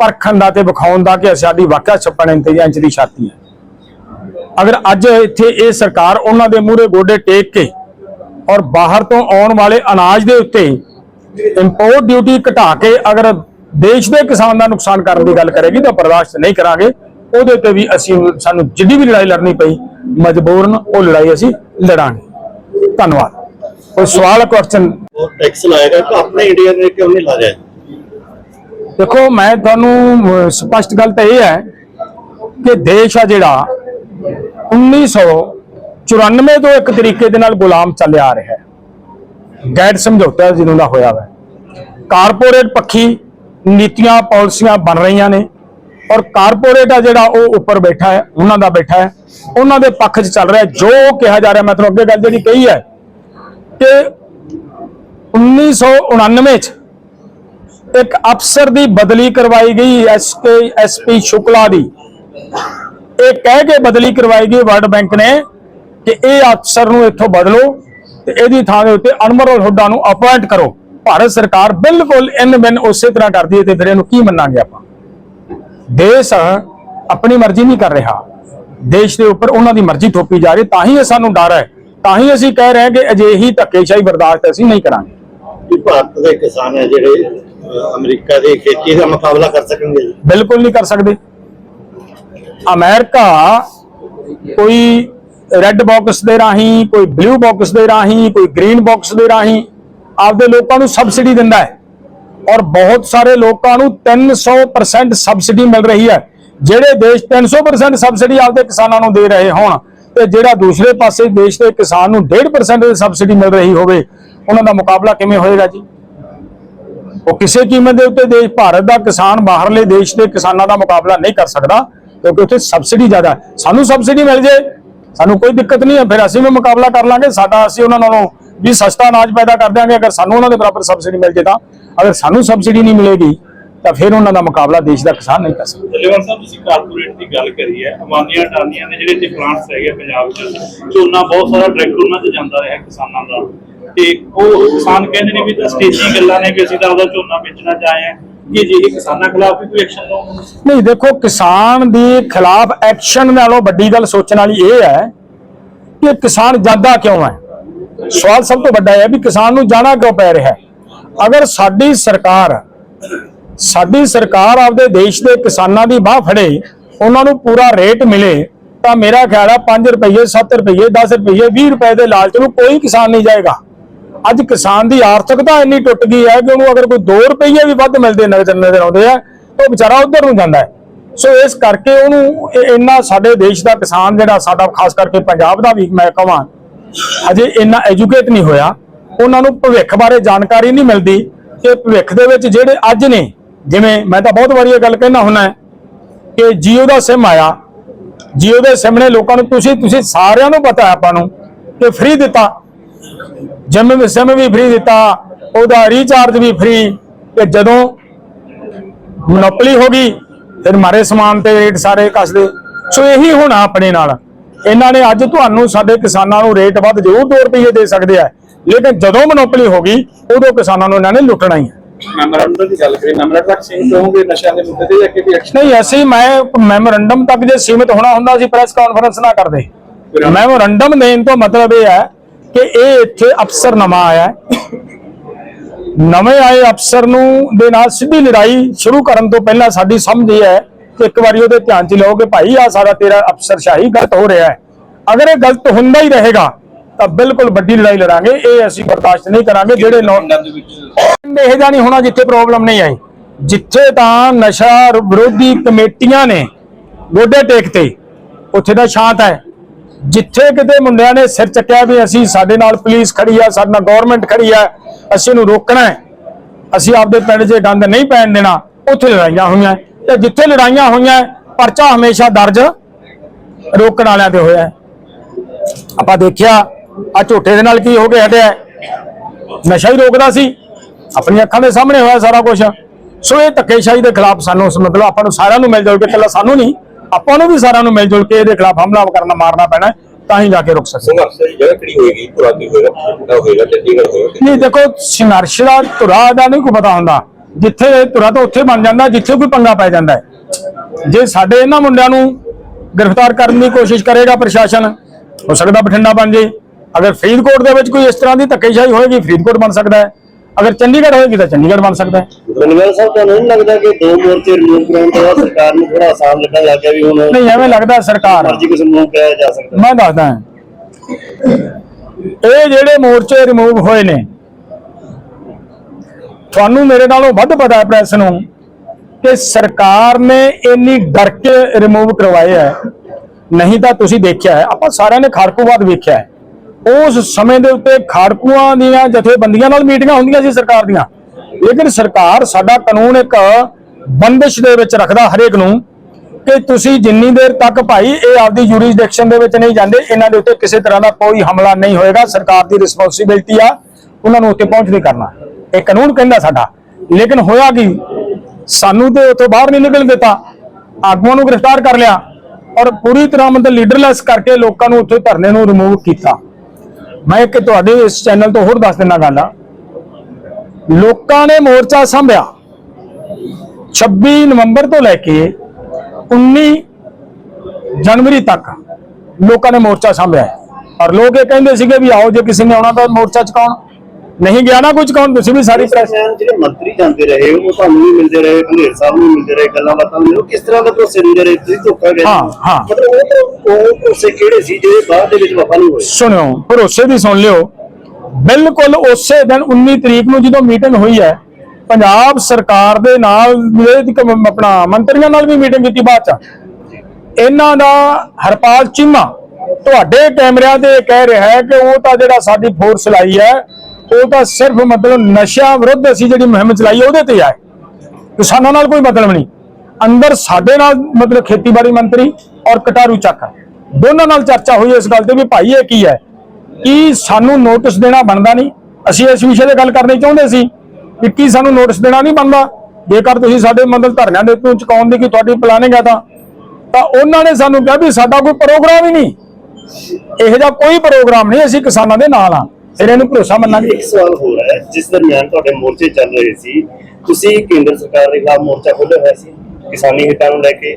ਪਰਖਣ ਦਾ ਤੇ ਵਿਖਾਉਣ ਦਾ ਕਿ ਸਾਡੀ ਵਾਕਿਆ 56 ਇੰਚ ਦੀ- ਇੰਚ ਦੀ ਛਾਤੀ ਹੈ। ਅਗਰ ਅੱਜ ਇੱਥੇ ਇਹ ਸਰਕਾਰ ਉਹਨਾਂ ਦੇ ਮੂਹਰੇ ਗੋਡੇ ਟੇਕ ਕੇ ਔਰ ਬਾਹਰ ਤੋਂ ਆਉਣ ਵਾਲੇ ਅਨਾਜ ਦੇ ਉੱਤੇ ਇੰਪੋਰਟ ਡਿਊਟੀ ਘਟਾ ਕੇ ਅਗਰ ਦੇਸ਼ ਦੇ ਕਿਸਾਨ ਦਾ ਨੁਕਸਾਨ ਕਰਨ ਦੀ ਗੱਲ ਕਰੇਗੀ ਤਾਂ ਬਰਦਾਸ਼ਤ ਨਹੀਂ ਕਰਾਂਗੇ। ਉਹਦੇ ਤੇ ਵੀ ਅਸੀਂ ਸਾਨੂੰ ਜਿੱਡੀ ਵੀ ਲੜਾਈ ਲੜਨੀ ਪਈ ਮਜਬੂਰਨ ਉਹ ਲੜਾਈ ਅਸੀਂ ਲੜਾਂਗੇ। ਧੰਨਵਾਦ। ਕੋਈ ਸਵਾਲ ਕੁਐਸਚਨ ਉਹ ਟੈਕਸ ਲਾਏਗਾ ਤਾਂ ਆਪਣੇ ਇੰਡੀਆ ਨੇ ਕਿਉਂ ਨਹੀਂ ਲਾ ਰਿਹਾ? ਦੇਖੋ ਮੈਂ ਤੁਹਾਨੂੰ ਸਪਸ਼ਟ ਗੱਲ ਤਾਂ ਇਹ ਹੈ ਕਿ ਦੇਸ਼ ਆ ਜਿਹੜਾ 1994 ਤੋਂ ਇੱਕ ਤਰੀਕੇ ਦੇ ਨਾਲ ਗੁਲਾਮ ਚੱਲਿਆ ਆ ਰਿਹਾ ਹੈ। ਗੈਰ ਸਮਝੌਤਾ ਜਿਹਨੂੰ ਦਾ ਹੋਇਆ ਵਾ ਕਾਰਪੋਰੇਟ ਪੱਖੀ ਨੀਤੀਆਂ ਪਾਲਿਸੀਆਂ ਬਣ ਰਹੀਆਂ ਨੇ। ਔਰ ਕਾਰਪੋਰੇਟ ਆ ਜਿਹੜਾ ਉਹ ਉੱਪਰ ਬੈਠਾ ਹੈ, ਉਹਨਾਂ ਦਾ ਬੈਠਾ ਹੈ। ਉਹਨਾਂ ਦੇ ਪੱਖ 'ਚ ਚੱਲ ਰਿਹਾ ਜੋ ਕਿਹਾ ਜਾ ਰਿਹਾ, ਮੈਂ ਤੁਹਾਨੂੰ ਅੱਗੇ ਗੱਲ ਜਿਹੜੀ ਕਹੀ ਹੈ ਕਿ 1999 'ਚ ਇੱਕ ਅਫਸਰ ਦੀ ਬਦਲੀ ਕਰਵਾਈ ਗਈ ਐਸਕੇ ਐਸਪੀ ਸ਼ੁਕਲਾ ਦੀ। ਇਹ ਕਹਿ ਕੇ ਬਦਲੀ ਕਰਵਾਈ ਗਈ ਵਰਲਡ ਬੈਂਕ ਨੇ ਕਿ ਇਹ ਅਫਸਰ ਨੂੰ ਇੱਥੋਂ ਬਦਲੋ ਤੇ ਇਹਦੀ ਥਾਂ ਦੇ ਉੱਤੇ ਅਨਮੋਲ ਹੁੱਡਾ ਨੂੰ ਅਪਾਇੰਟ ਕਰੋ। ਭਾਰਤ ਸਰਕਾਰ ਬਿਲਕੁਲ ਇਨ ਬਿਨ ਉਸੇ ਤਰ੍ਹਾਂ ਕਰਦੀ ਹੈ ਤੇ ਫਿਰ ਇਹਨੂੰ ਕੀ ਮੰਨਾਂਗੇ ਆਪਾਂ? ਦੇਸ਼ ਆਪਣੀ ਮਰਜ਼ੀ ਨਹੀਂ ਕਰ ਰਿਹਾ। ਦੇਸ਼ ਦੇ ਉੱਪਰ ਉਹਨਾਂ ਦੀ ਮਰਜ਼ੀ ਥੋਪੀ ਜਾ ਰਹੀ ਤਾਂ ਹੀ ਇਹ ਸਾਨੂੰ ਡਰ ਹੈ। ਤਾਂ ਹੀ ਅਸੀਂ ਕਹਿ ਰਹੇ ਹਾਂ ਕਿ ਅਜਿਹੀ ਧੱਕੇਸ਼ਾਹੀ ਬਰਦਾਸ਼ਤ ਅਸੀਂ ਨਹੀਂ ਕਰਾਂਗੇ। ਕਿ ਭਾਰਤ ਦੇ ਕਿਸਾਨ ਹੈ ਜਿਹੜੇ ਅਮਰੀਕਾ ਦੀ ਖੇਤੀ ਦਾ ਮੁਕਾਬਲਾ ਕਰ ਸਕਣਗੇ ਬਿਲਕੁਲ ਨਹੀਂ ਕਰ ਸਕਦੇ। ਅਮਰੀਕਾ ਕੋਈ ਰੈੱਡ ਬਾਕਸ ਦੇ ਰਾਹੀਂ ਕੋਈ ਬਲੂ ਬਾਕਸ ਦੇ ਰਾਹੀਂ ਕੋਈ ਗ੍ਰੀਨ ਬਾਕਸ ਦੇ ਰਾਹੀਂ ਆਪਦੇ ਲੋਕਾਂ ਨੂੰ ਸਬਸਿਡੀ ਦਿੰਦਾ ਹੈ। ਔਰ ਬਹੁਤ ਸਾਰੇ ਲੋਕਾਂ ਨੂੰ 300% ਸਬਸਿਡੀ ਮਿਲ ਰਹੀ ਹੈ, ਜਿਹੜੇ ਦੇਸ਼ 300% ਸਬਸਿਡੀ ਆਪਦੇ ਕਿਸਾਨਾਂ ਨੂੰ ਦੇ ਰਹੇ ਹੋਣ ਤੇ ਜਿਹੜਾ ਦੂਸਰੇ ਪਾਸੇ ਦੇਸ਼ ਦੇ ਕਿਸਾਨ ਨੂੰ 1.5% ਦੀ ਸਬਸਿਡੀ ਮਿਲ ਰਹੀ ਹੋਵੇ, ਉਹਨਾਂ ਦਾ ਮੁਕਾਬਲਾ ਕਿਵੇਂ ਹੋਏਗਾ ਜੀ? ਉਹ ਕਿਸੇ ਕੀਮਤ ਦੇ ਉੱਤੇ ਦੇਸ਼, ਭਾਰਤ ਦਾ ਕਿਸਾਨ ਬਾਹਰਲੇ ਦੇਸ਼ ਦੇ ਕਿਸਾਨਾਂ ਦਾ ਮੁਕਾਬਲਾ ਨਹੀਂ ਕਰ ਸਕਦਾ, ਕਿਉਂਕਿ ਉੱਥੇ ਸਬਸਿਡੀ ਜ਼ਿਆਦਾ ਸਾਨੂੰ ਸਬਸਿਡੀ ਮਿਲ ਜੇ, ਸਾਨੂੰ ਕੋਈ ਦਿੱਕਤ ਨਹੀਂ ਹੈ, ਫਿਰ ਅਸੀਂ ਵੀ ਮੁਕਾਬਲਾ ਕਰ ਲਾਂਗੇ, ਸਾਡਾ ਅਸੀਂ ਉਹਨਾਂ ਨਾਲੋਂ ਵੀ ਸਸਤਾ ਅਨਾਜ ਪੈਦਾ ਕਰ ਦਿਆਂਗੇ, ਅਗਰ ਸਾਨੂੰ ਉਹਨਾਂ ਦੇ ਬਰਾਬਰ ਸਬਸਿਡੀ ਮਿਲ ਜੇ ਤਾਂ। ਅਗਰ ਸਾਨੂੰ ਸਬਸਿਡੀ ਨਹੀਂ ਮਿਲੇਗੀ ਤਾਂ ਫਿਰ ਉਹਨਾਂ ਦਾ ਮੁਕਾਬਲਾ ਦੇਸ਼ ਦਾ ਕਿਸਾਨ ਨਹੀਂ ਕਰ ਸਕਦਾ। ਦਲੇਵਾਲ ਸਾਹਿਬ ਤੁਸੀਂ ਕਾਰਪੋਰੇਟ ਦੀ ਗੱਲ ਕਰੀ ਹੈ ਅਮਾਨੀਆਂ ਟਾਨੀਆਂ ਦੇ ਜਿਹੜੇ ਤੇ ਪਲਾਂਟਸ ਹੈਗੇ ਪੰਜਾਬ 'ਚ ਝੋਨਾ ਬਹੁਤ ਸਾਰਾ ਡਾਇਰੈਕਟ ਉਹਨਾਂ 'ਚ ਜਾਂਦਾ ਰਿਹਾ ਕਿਸਾਨਾਂ ਦਾ। ਤੇ ਉਹ ਕਿਸਾਨ ਕਹਿੰਦੇ ਨੇ ਵੀ ਤਾਂ ਸਟੇਜੀ ਗੱਲਾਂ ਨੇ ਵੀ ਅਸੀਂ ਤਾਂ ਉਹਦਾ ਝੋਨਾ ਵੇਚਣਾ ਚਾਹੇ ਆ। ਕਿ ਜੇ ਇਹ ਕਿਸਾਨਾਂ ਖਿਲਾਫ ਵੀ ਕੋਈ ਐਕਸ਼ਨ ਲਓ ਨਹੀਂ ਦੇਖੋ ਕਿਸਾਨ ਦੇ ਖਿਲਾਫ ਐਕਸ਼ਨ ਨਾਲੋਂ ਵੱਡੀ ਗੱਲ ਸੋਚਣ ਵਾਲੀ ਇਹ ਹੈ ਕਿ ਕਿਸਾਨ ਜਾਂਦਾ ਕਿਉਂ ਹੈ? ਸਵਾਲ ਸਭ ਤੋਂ ਵੱਡਾ ਹੈ ਵੀ ਕਿਸਾਨ ਨੂੰ ਜਾਣਾ ਕਿਉਂ ਪੈ ਰਿਹਾ ਹੈ? ਅਗਰ ਸਾਡੀ ਸਰਕਾਰ ਸਾਡੀ ਸਰਕਾਰ ਆਪਦੇ ਦੇਸ਼ ਦੇ ਕਿਸਾਨਾਂ ਦੀ ਬਾਹ ਫੜੇ, ਉਹਨਾਂ ਨੂੰ ਪੂਰਾ ਰੇਟ ਮਿਲੇ, ਤਾਂ ਮੇਰਾ ਖਿਆਲ ਹੈ 5 ਰੁਪਏ 7 ਰੁਪਏ 10 ਰੁਪਏ 20 ਰੁਪਏ ਦੇ ਲਾਲਚ ਨੂੰ ਕੋਈ ਕਿਸਾਨ ਨਹੀਂ ਜਾਏਗਾ। ਅੱਜ ਕਿਸਾਨ ਦੀ ਆਰਥਿਕਤਾ ਇੰਨੀ ਟੁੱਟ ਗਈ ਹੈ ਕਿ ਉਹਨੂੰ ਅਗਰ ਕੋਈ 2 ਰੁਪਏ ਵੀ ਵੱਧ ਮਿਲਦੇ ਨਜ਼ਰ ਨਜ਼ਰ ਆਉਂਦੇ ਆ, ਤਾਂ ਉਹ ਵਿਚਾਰਾ ਉਧਰ ਨੂੰ ਜਾਂਦਾ ਹੈ। ਸੋ ਇਸ ਕਰਕੇ ਉਹਨੂੰ ਇੰਨਾ ਸਾਡੇ ਦੇਸ਼ ਦਾ ਕਿਸਾਨ ਜਿਹੜਾ ਸਾਡਾ, ਖਾਸ ਕਰਕੇ ਪੰਜਾਬ ਦਾ ਵੀ ਮੈਂ ਕਹਾਂ ਅਜੇ ਇੰਨਾ ਐਜੂਕੇਟ ਨਹੀਂ ਹੋਇਆ। ਉਹਨਾਂ ਨੂੰ ਭਵਿੱਖ ਬਾਰੇ ਜਾਣਕਾਰੀ ਨਹੀਂ ਮਿਲਦੀ ਕਿ ਭਵਿੱਖ ਦੇ ਵਿੱਚ ਜਿਹੜੇ ਅੱਜ ਨੇ, ਜਿਵੇਂ ਮੈਂ ਤਾਂ ਬਹੁਤ ਵਾਰੀ ਇਹ ਗੱਲ ਕਹਿਣਾ ਹੁੰਦਾ ਕਿ ਜੀਓ ਦਾ ਸਿਮ ਆਇਆ। ਜੀਓ ਦੇ ਸਿਮ ਨੇ ਲੋਕਾਂ ਨੂੰ ਤੁਸੀਂ ਤੁਸੀਂ ਸਾਰਿਆਂ ਨੂੰ ਪਤਾ ਹੈ ਆਪਾਂ ਨੂੰ ਕਿ ਫ੍ਰੀ ਦਿੱਤਾ। ਜਿਮ ਵੀ ਸਿਮ ਵੀ ਫ੍ਰੀ ਦਿੱਤਾ, ਉਹਦਾ ਰੀਚਾਰਜ ਵੀ ਫ੍ਰੀ ਤੇ ਜਦੋਂ ਮੋਨੋਪੋਲੀ ਹੋ ਗਈ, ਫਿਰ ਮਾਰੇ ਸਮਾਨ ਤੇ ਰੇਟ ਸਾਰੇ ਕੱਸਦੇ। ਸੋ ਇਹੀ ਹੋਣਾ ਆਪਣੇ ਨਾਲ। ਇਹਨਾਂ ਨੇ ਅੱਜ ਤੁਹਾਨੂੰ ਸਾਡੇ ਕਿਸਾਨਾਂ ਨੂੰ ਰੇਟ ਵੱਧ ਜ਼ਰੂਰ 2 ਰੁਪਏ ਦੇ ਸਕਦੇ ਆ। ਲੇਕਿਨ ਜਦੋਂ ਮੋਨੋਪੋਲੀ ਹੋ ਗਈ ਉਦੋਂ ਕਿਸਾਨਾਂ ਨੂੰ ਇਹਨਾਂ ਨੇ ਲੁੱਟਣਾ ਹੀ ਹੈ। ਮੈਮੋਰੰਡਮ ਦੀ ਗੱਲ ਕਰੀਏ ਮੈਮੋਰੰਡਮ ਸਿੰਘ ਕਹੋਗੇ ਨਸ਼ਿਆਂ ਦੇ ਮੁੱਦੇ ਤੇ ਜਾਂ ਕਿਤੇ ਐਕਸ਼ਨ ਨਹੀਂ ਅਸੀਂ ਮੈਂ ਮੈਮੋਰੰਡਮ ਤੱਕ ਜੇ ਸੀਮਿਤ ਹੋਣਾ ਹੁੰਦਾ ਅਸੀਂ ਪ੍ਰੈਸ ਕਾਨਫਰੰਸ ਨਾ ਕਰਦੇ। ਮੈਮੋਰੰਡਮ ਦੇਣ ਤੋਂ ਮਤਲਬ ਇਹ ਹੈ ਕਿ ਇਹ ਇੱਥੇ ਅਫਸਰ ਨਵਾਂ ਆਇਆ ਨਵੇਂ ਆਏ ਅਫਸਰ ਨੂੰ ਦੇ ਨਾਲ ਸਿੱਧੀ ਲੜਾਈ ਸ਼ੁਰੂ ਕਰਨ ਤੋਂ ਪਹਿਲਾਂ ਸਾਡੀ ਸਮਝ ਇਹ ਹੈ ਕਿ ਇੱਕ ਵਾਰੀ ਉਹਦੇ ਧਿਆਨ 'ਚ ਲਓ ਕਿ ਭਾਈ ਆ ਸਾਰਾ ਤੇਰਾ ਅਫਸਰ ਸ਼ਾਹੀ ਗਲਤ ਹੋ ਰਿਹਾ ਹੈ। ਅਗਰ ਇਹ ਗਲਤ ਹੁੰਦਾ ਹੀ ਰਹੇਗਾ ਤਾਂ ਬਿਲਕੁਲ ਵੱਡੀ ਲੜਾਈ ਲੜਾਂਗੇ ਇਹ ਅਸੀਂ ਬਰਦਾਸ਼ਤ ਨਹੀਂ ਕਰਾਂਗੇ ਜਿਹੜੇ ਦੇ ਇਹ ਜਿਹਾ ਨਹੀਂ ਹੋਣਾ ਜਿੱਥੇ ਪ੍ਰੋਬਲਮ ਨਹੀਂ ਆਈ। ਜਿੱਥੇ ਤਾਂ ਨਸ਼ਾ ਵਿਰੋਧੀ ਕਮੇਟੀਆਂ ਨੇ ਗੋਡੇ ਟੇਕਤੇ ਉੱਥੇ ਤਾਂ ਸ਼ਾਂਤ ਹੈ। ਜਿੱਥੇ ਕਿਤੇ ਮੁੰਡਿਆਂ ਨੇ ਸਿਰ ਚੱਕਿਆ ਵੀ ਅਸੀਂ ਸਾਡੇ ਨਾਲ ਪੁਲਿਸ ਖੜੀ ਆ ਸਾਡੇ ਨਾਲ ਗਵਰਨਮੈਂਟ ਖੜੀ ਆ ਅਸੀਂ ਇਹਨੂੰ ਰੋਕਣਾ ਹੈ। ਅਸੀਂ ਆਪਦੇ ਪਿੰਡ 'ਚ ਗੰਦ ਨਹੀਂ ਪੈਣ ਦੇਣਾ ਉੱਥੇ ਲੜਾਈਆਂ ਹੋਈਆਂ ਤੇ ਜਿੱਥੇ ਲੜਾਈਆਂ ਹੋਈਆਂ ਪਰਚਾ ਹਮੇਸ਼ਾ ਦਰਜ ਰੋਕਣ ਵਾਲਿਆਂ ਤੇ ਹੋਇਆ। ਆਪਾਂ ਦੇਖਿਆ ਆ ਝੋਟੇ ਦੇ ਨਾਲ ਕੀ ਹੋ ਗਿਆ ਹਟਿਆ? ਨਸ਼ਾ ਹੀ ਰੋਕਦਾ ਸੀ। ਆਪਣੀਆਂ ਅੱਖਾਂ ਦੇ ਸਾਹਮਣੇ ਹੋਇਆ ਸਾਰਾ ਕੁਝ ਸੋ ਇਹ ਧੱਕੇਸ਼ਾਹੀ ਦੇ ਖਿਲਾਫ ਸਾਨੂੰ ਉਸ ਮਤਲਬ ਆਪਾਂ ਨੂੰ ਸਾਰਿਆਂ ਨੂੰ ਮਿਲ ਜੁਲ ਕੇ ਇਕੱਲਾ ਸਾਨੂੰ ਨਹੀਂ ਆਪਾਂ ਨੂੰ ਵੀ ਸਾਰਿਆਂ ਨੂੰ ਮਿਲ ਜੁਲ ਕੇ ਇਹਦੇ ਖਿਲਾਫ ਹਮਲਾ ਕਰਨਾ ਮਾਰਨਾ ਪੈਣਾ ਤਾਂ ਹੀ ਜਾ ਕੇ ਰੁਕ ਸਕਦੇ। ਸੰਘਰਸ਼ ਦੀ ਜਗ੍ਹਾ ਕਿਹੜੀ ਹੋਏਗੀ? ਪੁਰਾਣੀ ਹੋਏਗਾ ਬਠਿੰਡਾ ਹੋਏਗਾ ਚੰਡੀਗੜ੍ਹ ਹੋਏਗਾ? ਨਹੀਂ ਦੇਖੋ ਸੰਘਰਸ਼ ਦਾ ਧੁਰਾ ਦਾ ਨਹੀਂ ਕੋਈ ਪਤਾ ਹੁੰਦਾ। ਜਿੱਥੇ ਧੁਰਾ ਤਾਂ ਉੱਥੇ ਬਣ ਜਾਂਦਾ ਜਿੱਥੇ ਕੋਈ ਪੰਗਾ ਪੈ ਜਾਂਦਾ ਜੇ ਸਾਡੇ ਇਹਨਾਂ ਮੁੰਡਿਆਂ ਨੂੰ ਗ੍ਰਿਫਤਾਰ ਕਰਨ ਦੀ ਕੋਸ਼ਿਸ਼ ਕਰੇਗਾ ਪ੍ਰਸ਼ਾਸਨ ਹੋ ਸਕਦਾ ਬਠਿੰਡਾ ਬਣ ਜੇ। ਅਗਰ ਫਰੀਦਕੋਟ ਦੇ ਵਿੱਚ ਕੋਈ ਇਸ ਤਰ੍ਹਾਂ ਦੀ ਧੱਕੇਸ਼ਾਹੀ ਹੋਏਗੀ ਫਰੀਦਕੋਟ ਬਣ ਸਕਦਾ ਹੈ। ਅਗਰ ਚੰਡੀਗੜ੍ਹ ਹੋਏਗੀ ਤਾਂ ਚੰਡੀਗੜ੍ਹ ਬਣ ਸਕਦਾ ਹੈ। ਬਨਵਾਲ ਸਾਹਿਬ ਤੁਹਾਨੂੰ ਨਹੀਂ ਲੱਗਦਾ ਕਿ ਦੋ ਮੋਰਚੇ ਰਿਮੂਵ ਕਰਾਉਣ ਤੋਂ ਬਾਅਦ ਸਰਕਾਰ ਨੂੰ ਥੋੜਾ ਆਸਾਨ ਲੱਗਣ ਲੱਗ ਗਿਆ ਵੀ ਹੁਣ ਨਹੀਂ ਐਵੇਂ ਲੱਗਦਾ ਸਰਕਾਰ। ਮਰਜ਼ੀ ਕਿਸੇ ਨੂੰ ਕਿਹਾ ਜਾ ਸਕਦਾ। ਮੈਂ ਦੱਸਦਾ ਹਾਂ। ਇਹ ਜਿਹੜੇ ਮੋਰਚੇ ਰਿਮੂਵ ਹੋਏ ਨੇ ਤੁਹਾਨੂੰ ਮੇਰੇ ਨਾਲੋਂ ਵੱਧ ਪਤਾ ਹੈ ਪ੍ਰੈਸ ਨੂੰ ਕਿ ਸਰਕਾਰ ਨੇ ਇੰਨੀ ਡਰ ਕੇ ਰਿਮੂਵ ਕਰਵਾਏ ਹੈ। ਨਹੀਂ ਤਾਂ ਤੁਸੀਂ ਦੇਖਿਆ ਹੈ ਆਪਾਂ ਸਾਰਿਆਂ ਨੇ ਖਾੜਕੂਵਾਦ ਵੇਖਿਆ ਹੈ। ਉਸ ਸਮੇਂ ਦੇ ਉੱਤੇ ਖਾੜਕੂਆਂ ਦੀਆਂ ਜਥੇਬੰਦੀਆਂ ਨਾਲ ਮੀਟਿੰਗਾਂ ਹੁੰਦੀਆਂ ਸੀ ਸਰਕਾਰ ਦੀਆਂ। ਲੇਕਿਨ ਸਰਕਾਰ ਸਾਡਾ ਕਾਨੂੰਨ ਇੱਕ ਬੰਦਿਸ਼ ਦੇ ਵਿੱਚ ਰੱਖਦਾ ਹਰੇਕ ਨੂੰ ਕਿ ਤੁਸੀਂ ਜਿੰਨੀ ਦੇਰ ਤੱਕ ਭਾਈ ਇਹ ਆਪਦੀ ਜੁਰਿਸਡਿਕਸ਼ਨ ਦੇ ਵਿੱਚ ਨਹੀਂ ਜਾਂਦੇ, ਇਹਨਾਂ ਦੇ ਉੱਤੇ ਕਿਸੇ ਤਰ੍ਹਾਂ ਦਾ ਕੋਈ ਹਮਲਾ ਨਹੀਂ ਹੋਏਗਾ। ਸਰਕਾਰ ਦੀ ਰਿਸਪੌਂਸਿਬਿਲਟੀ ਆ, ਉਹਨਾਂ ਨੂੰ ਉੱਤੇ ਪਹੁੰਚ ਨਹੀਂ ਕਰਨਾ। ਇਹ ਕਾਨੂੰਨ ਕਹਿੰਦਾ ਸਾਡਾ। ਲੇਕਿਨ ਹੋਇਆ ਕੀ? ਸਾਨੂੰ ਤੇ ਉੱਥੋਂ ਬਾਹਰ ਨਹੀਂ ਨਿਕਲ ਦਿੱਤਾ। ਆਗੂਆਂ ਨੂੰ ਗ੍ਰਿਫਤਾਰ ਕਰ ਲਿਆ ਔਰ ਪੂਰੀ ਤਰ੍ਹਾਂ ਮਤਲਬ ਲੀਡਰਲੈਸ ਕਰਕੇ ਲੋਕਾਂ ਨੂੰ ਉੱਥੇ ਧਰਨੇ ਨੂੰ ਰਿਮੂਵ ਕੀਤਾ। ਮੈਂ ਇੱਕ ਤੁਹਾਡੇ ਇਸ ਚੈਨਲ ਤੋਂ ਹੋਰ ਦੱਸ ਦਿੰਦਾ ਗੱਲ ਆ। ਲੋਕਾਂ ਨੇ ਮੋਰਚਾ ਸੰਭਿਆ। 26 ਨਵੰਬਰ ਤੋਂ ਲੈ ਕੇ 19 ਜਨਵਰੀ ਤੱਕ ਲੋਕਾਂ ਨੇ ਮੋਰਚਾ ਸੰਭਿਆ। ਔਰ ਲੋਕ ਇਹ ਕਹਿੰਦੇ ਸੀਗੇ ਵੀ ਆਓ ਜੇ ਕਿਸੇ ਨੇ ਆਉਣਾ ਤਾਂ ਮੋਰਚਾ ਚਕਾਉਣ। ਨਹੀਂ ਗਿਆ ਨਾ ਕੁਝ ਕੌਣ ਤੁਸੀਂ ਵੀ ਸਾਰੀ ਪ੍ਰੈਸ ਜਿਹੜੇ ਮੰਤਰੀ ਜਾਂਦੇ ਰਹੇ ਉਹ ਤੁਹਾਨੂੰ ਵੀ ਮਿਲਦੇ ਰਹੇ ਭੰਗੇਰ ਸਾਹਿਬ ਨੂੰ ਮਿਲਦੇ ਰਹੇ ਗੱਲਾਂ ਬਾਤਾਂ ਉਹ ਕਿਸ ਤਰ੍ਹਾਂ ਦਾ ਭਰੋਸੇ ਦਿੰਦੇ ਰਹੇ? ਤੁਸੀਂ ਧੋਖਾ ਗਿਆ ਹਾਂ, ਹਾਂ। ਮਤਲਬ ਉਹ ਤਾਂ ਉਹ ਭਰੋਸੇ ਕਿਹੜੇ ਸੀ ਜਿਹੜੇ ਬਾਅਦ ਦੇ ਵਿੱਚ ਵਫਾ ਨਹੀਂ ਹੋਏ? ਸੁਣਿਓ ਭਰੋਸੇ ਦੀ ਸੁਣ ਲਿਓ। ਬਿਲਕੁਲ ਉਸੇ ਦਿਨ 19 ਤਰੀਕ ਨੂੰ ਜਦੋਂ ਮੀਟਿੰਗ ਹੋਈ ਹੈ ਪੰਜਾਬ ਸਰਕਾਰ ਦੇ ਨਾਲ ਆਪਣਾ ਮੰਤਰੀਆਂ ਨਾਲ ਵੀ ਮੀਟਿੰਗ ਕੀਤੀ ਬਾਅਦ ਚ। ਇਹਨਾਂ ਦਾ ਹਰਪਾਲ ਚੀਮਾ ਤੁਹਾਡੇ ਕੈਮਰਿਆਂ ਤੇ ਕਹਿ ਰਿਹਾ ਹੈ ਕਿ ਉਹ ਤਾਂ ਜਿਹੜਾ ਸਾਡੀ ਫੋਰਸ ਲਾਈ ਹੈ ਉਹ ਤਾਂ ਸਿਰਫ ਮਤਲਬ ਨਸ਼ਾ ਵਿਰੁੱਧ ਅਸੀਂ ਜਿਹੜੀ ਮੁਹਿੰਮ ਚਲਾਈ ਉਹਦੇ ਤੇ ਹੈ ਕਿਸਾਨਾਂ ਨਾਲ ਕੋਈ ਮਤਲਬ ਨਹੀਂ। ਅੰਦਰ ਸਾਡੇ ਨਾਲ ਮਤਲਬ ਖੇਤੀਬਾੜੀ ਮੰਤਰੀ ਔਰ ਕਟਾਰੂ ਚੱਕ। ਦੋਨਾਂ ਨਾਲ ਚਰਚਾ ਹੋਈ ਇਸ ਗੱਲ ਤੇ ਵੀ ਭਾਈ ਇਹ ਕੀ ਹੈ ਕਿ ਸਾਨੂੰ ਨੋਟਿਸ ਦੇਣਾ ਬਣਦਾ ਨਹੀਂ। ਅਸੀਂ ਇਸ ਵਿਸ਼ੇ ਤੇ ਗੱਲ ਕਰਨੀ ਚਾਹੁੰਦੇ ਸੀ ਕਿ ਕੀ ਸਾਨੂੰ ਨੋਟਿਸ ਦੇਣਾ ਨਹੀਂ ਬਣਦਾ। ਜੇਕਰ ਤੁਸੀਂ ਸਾਡੇ ਮਤਲਬ ਧਰਨਿਆਂ ਦੇ ਉੱਤੇ ਚੁਕਾਉਣ ਦੀ ਕੋਈ ਤੁਹਾਡੀ ਪਲਾਨਿੰਗ ਹੈ ਤਾਂ ਤਾਂ ਉਹਨਾਂ ਨੇ ਸਾਨੂੰ ਕਿਹਾ ਵੀ ਸਾਡਾ ਕੋਈ ਪ੍ਰੋਗਰਾਮ ਹੀ ਨਹੀਂ। ਇਹੋ ਜਿਹਾ ਕੋਈ ਪ੍ਰੋਗਰਾਮ ਨਹੀਂ ਅਸੀਂ ਕਿਸਾਨਾਂ ਦੇ ਨਾਲ ਆ ਫਿਰ ਇਹਨੂੰ ਭਰੋਸਾ ਮੰਨਾਂਗੇ। ਇੱਕ ਸਵਾਲ ਹੋਰ ਹੈ ਜਿਸ ਦਰਮਿਆਨ ਤੁਹਾਡੇ ਮੋਰਚੇ ਚੱਲ ਰਹੇ ਸੀ ਤੁਸੀਂ ਕੇਂਦਰ ਸਰਕਾਰ ਦੇ ਖਿਲਾਫ ਮੋਰਚਾ ਖੋਲ੍ਹਿਆ ਹੋਇਆ ਸੀ ਕਿਸਾਨੀ ਹਿੱਤਾਂ ਨੂੰ ਲੈ ਕੇ।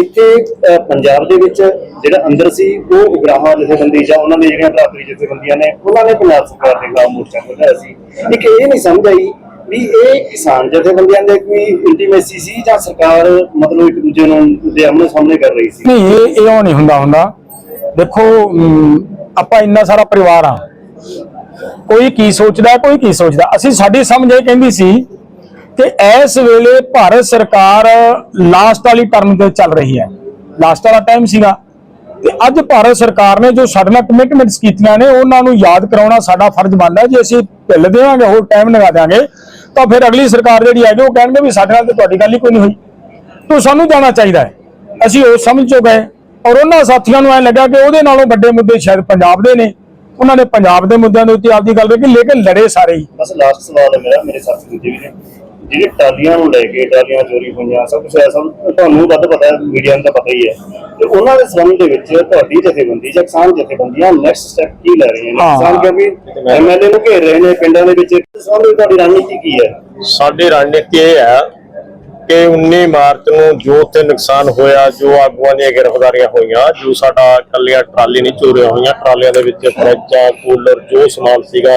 ਇੱਥੇ ਪੰਜਾਬ ਦੇ ਵਿੱਚ ਜਿਹੜਾ ਅੰਦਰ ਸੀ ਉਹ ਉਗਰਾਹਾਂ ਜਥੇਬੰਦੀ ਜਾਂ ਉਹਨਾਂ ਦੇ ਜਿਹੜੀਆਂ ਭਰਾਤਰੀ ਜਥੇਬੰਦੀਆਂ ਨੇ ਉਹਨਾਂ ਨੇ ਪੰਜਾਬ ਸਰਕਾਰ ਦੇ ਖਿਲਾਫ ਮੋਰਚਾ ਖੋਲ੍ਹਿਆ ਸੀ। ਇੱਕ ਇਹ ਨਹੀਂ ਸਮਝ ਆਈ ਵੀ ਇਹ ਕਿਸਾਨ ਜਥੇਬੰਦੀਆਂ ਦੇ ਕੋਈ ਇੰਟੀਮੇਸੀ ਸੀ ਜਾਂ ਸਰਕਾਰ ਮਤਲਬ ਇੱਕ ਦੂਜੇ ਨੂੰ ਦੇ ਆਮਣੇ ਸਾਹਮਣੇ ਕਰ ਰਹੀ ਸੀ? ਨਹੀਂ ਇਹ ਇਹ ਨਹੀਂ ਹੁੰਦਾ ਹੁੰਦਾ। ਦੇਖੋ ਆਪਾਂ ਇੰਨਾ ਸਾਰਾ ਪਰਿਵਾਰ ਆ। ਕੋਈ ਕੀ ਸੋਚਦਾ, ਕੋਈ ਕੀ ਸੋਚਦਾ। ਅਸੀਂ ਸਾਡੀ ਸਮਝ ਇਹ ਕਹਿੰਦੀ ਸੀ ਕਿ ਇਸ ਵੇਲੇ ਭਾਰਤ ਸਰਕਾਰ ਲਾਸਟ ਵਾਲੀ ਟਰਮ ਤੇ ਚੱਲ ਰਹੀ ਹੈ। ਲਾਸਟ ਵਾਲਾ ਟਾਈਮ ਸੀਗਾ। ਤੇ ਅੱਜ ਭਾਰਤ ਸਰਕਾਰ ਨੇ ਜੋ ਸਾਡੇ ਨਾਲ ਕਮਿਟਮੈਂਟਸ ਕੀਤੀਆਂ ਨੇ, ਉਹਨਾਂ ਨੂੰ ਯਾਦ ਕਰਾਉਣਾ ਸਾਡਾ ਫਰਜ਼ ਬਣਦਾ। ਜੇ ਅਸੀਂ ਢਿੱਲ ਦੇਵਾਂਗੇ, ਹੋਰ ਟਾਈਮ ਲਗਾ ਦਿਆਂਗੇ, ਤਾਂ ਫਿਰ ਅਗਲੀ ਸਰਕਾਰ ਜਿਹੜੀ ਆਏਗੀ ਉਹ ਕਹਿਣਗੇ ਵੀ ਸਾਡੇ ਨਾਲ ਤੇ ਤੁਹਾਡੀ ਗੱਲ ਹੀ ਕੋਈ ਨਹੀਂ ਹੋਈ। ਤੋ ਸਾਨੂੰ ਜਾਣਾ ਚਾਹੀਦਾ ਹੈ। ਅਸੀਂ ਉਹ ਸਮਝ ਚੁੱਕ। ਗਏ ਔਰ ਉਹਨਾਂ ਸਾਥੀਆਂ ਨੂੰ ਐ ਲੱਗਾ ਕਿ ਉਹਦੇ ਨਾਲੋਂ ਵੱਡੇ ਮੁੱਦੇ ਸ਼ਾਇਦ ਪੰਜਾਬ ਦੇ ਨੇ। ਉਹਨਾਂ ਨੇ ਪੰਜਾਬ ਦੇ ਮੁੱਦਿਆਂ ਦੇ ਉੱਤੇ ਆਪਦੀ ਗੱਲ ਰੱਖੀ ਲੇਕਿਨ ਲੜੇ ਸਾਰੇ ਹੀ। ਬਸ ਲਾਸਟ ਸਵਾਲ ਹੈ ਮੇਰਾ ਮੇਰੇ ਸਾਥੀ ਦੂਜੇ ਵੀ ਨੇ। ਜਿਹੜੇ ਟਾਲੀਆਂ ਨੂੰ ਲੈ ਕੇ ਟਾਲੀਆਂ ਚੋਰੀ ਹੋਈਆਂ ਸਭ ਕੁਝ ਐਸਾ ਤੁਹਾਨੂੰ ਵੱਧ ਪਤਾ ਹੈ ਮੀਡੀਆ ਨੂੰ ਤਾਂ ਪਤਾ ਹੀ ਹੈ। ਤੇ ਉਹਨਾਂ ਦੇ ਸੰਬੰਧ ਦੇ ਵਿੱਚ ਤੁਹਾਡੀ ਜਥੇਬੰਦੀ ਜਾਂ ਕਿਸਾਨ ਜਥੇਬੰਦੀਆਂ ਨੈਕਸਟ ਸਟੈਪ ਕੀ ਲੈ ਰਹੀਆਂ ਨੇ? ਹਾਂ। ਕਿਸਾਨ ਕਿਉਂਕਿ ਐਮਐਲਏ ਨੂੰ ਘੇਰ ਰਹੇ ਨੇ ਪਿੰਡਾਂ ਦੇ ਵਿੱਚ। ਇਸ ਸੰਬੰਧ ਵਿੱਚ ਤੁਹਾਡੀ ਰਣਨੀਤੀ ਕੀ ਹੈ? ਸਾਡੀ ਰਣਨੀਤੀ ਇਹ ਹੈ ਕਿ 19 ਮਾਰਚ ਨੂੰ ਜੋ ਤੇ ਨੁਕਸਾਨ ਹੋਇਆ, ਜੋ ਆਗੂਆਂ ਦੀਆਂ ਗ੍ਰਿਫਤਾਰੀਆਂ ਹੋਈਆਂ, ਜੋ ਸਾਡਾ ਕੱਲੀਆਂ ਟਰਾਲੀ ਨਹੀਂ ਚੋਰੀਆਂ ਹੋਈਆਂ, ਟਰਾਲੀਆਂ ਦੇ ਵਿੱਚ ਫਰਿੱਜਾਂ ਕੂਲਰ, ਜੋ ਸਮਾਨ ਸੀਗਾ,